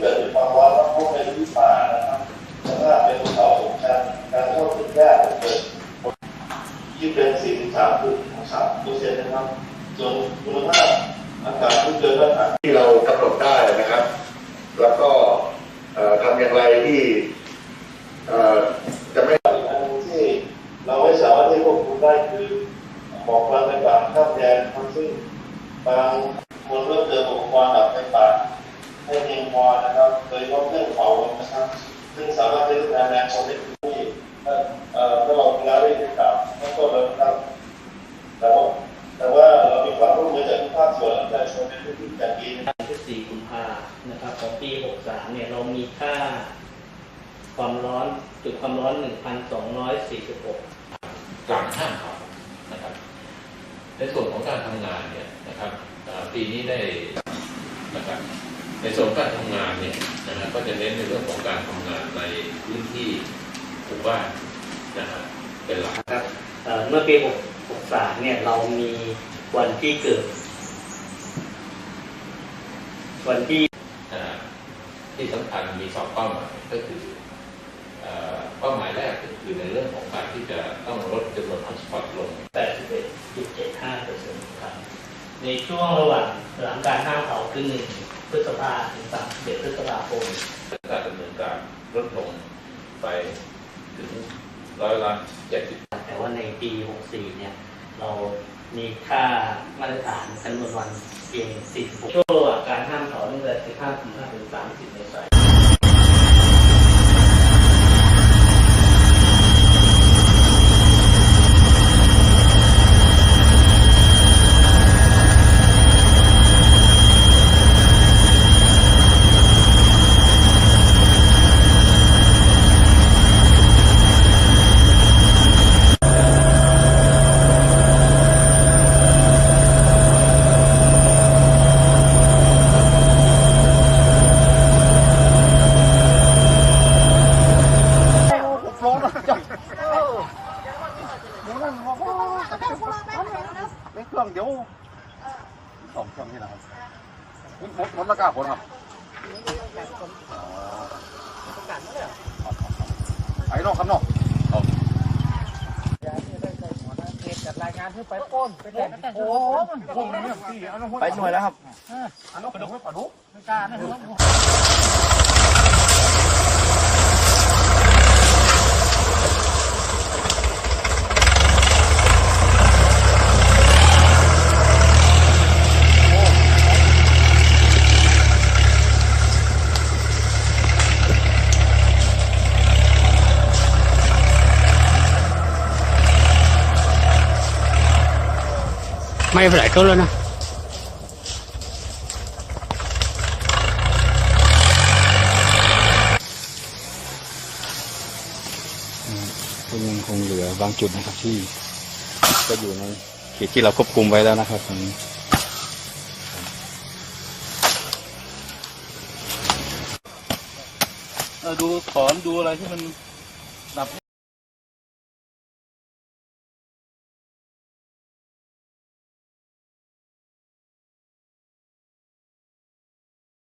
เกิดจากความร้อนแล้วพบในพื้นป่านะครับแล้วก็เป็นภูเขาสูงชันการเข้าถึงยากเกิดที่เป็น 43องศาเปอร์เซ็นต์นะครับส่วนคุณภาพอากาศที่เกินมาตรฐานที่เรากำหนดได้นะครับ แล้วก็ทำอย่างไรที่จะไม่อีกอันที่เราไม่สามารถที่ควบคุมได้คือหมอกควันไฟป่าข้ามแดนทั้งซึ่งบางคนเริ่มเติมอุปกรณ์ดับไฟป่า ให้เพียงพอนะครับโดยเฉพาะเครื่องเผานะครับ ซึ่งสามารถได้ทำงานของได้ที่เอ่อเอ่อตลอดเวลาได้ติดตามแล้วก็เราครับแต่ว่าแต่ว่าเรามีความร่วมมือจากทุกภาคส่วนและประชาชนในพื้นที่อย่างดีนะครับที่4กุมภานะครับของปี 63 เนี่ยเรามีค่าความร้อนจุดความร้อน 1,246กลางห้างเขานะครับ ในส่วนของการทำงานเนี่ยนะครับเอ่อปีนี้ได้นะครับ ในส่วนของการทำงานเนี่ยนะครับก็จะเน้นในเรื่องของการทำงานในพื้นที่หมู่บ้านนะครับเป็นหลักครับเอ่อเมื่อปี 63 เนี่ยเรามีวันที่เกิด วันที่อ่าที่สำคัญมีสองเป้าหมายก็คือเอ่อเป้าหมายแรกก็คือในเรื่องของการที่จะต้องลดจำนวนฮอตสปอตลง 81.75เปอร์เซ็นต์ครับในช่วงระหว่างหลังการห้ามเผาคือ1 พฤษภาถึง31พฤษภาคมการดำเนินการลดลงไปถึงร้อยละเจ็ดสิบแต่ว่าในปี 64 เนี่ย เรามีค่ามาตรฐานจำนวนวันเพียง46ช่วงระหว่างการห้ามเผาตั้งแต่15กุมภาพันธ์ถึง30เมษายน ไม่เครื่องเดี๋ยวสองเครื่องที่ไหนครับหมดหมดราคาผลครับไอ้นอกครับนอกรายงานขึ้นไปป้นไปแต่โอ้มันคงเนี่ยพี่เอาน้ำไปหน่วยแล้วครับอันนั้นปลาดุกปลาดุกไม่กล้านะ ไม่เป็นไรก็แล้วนะก็ยังคงเหลือบางจุดนะครับที่ก็อยู่ในเขตที่เราควบคุมไว้แล้วนะครับตรงนี้ดูถอนดูอะไรที่มัน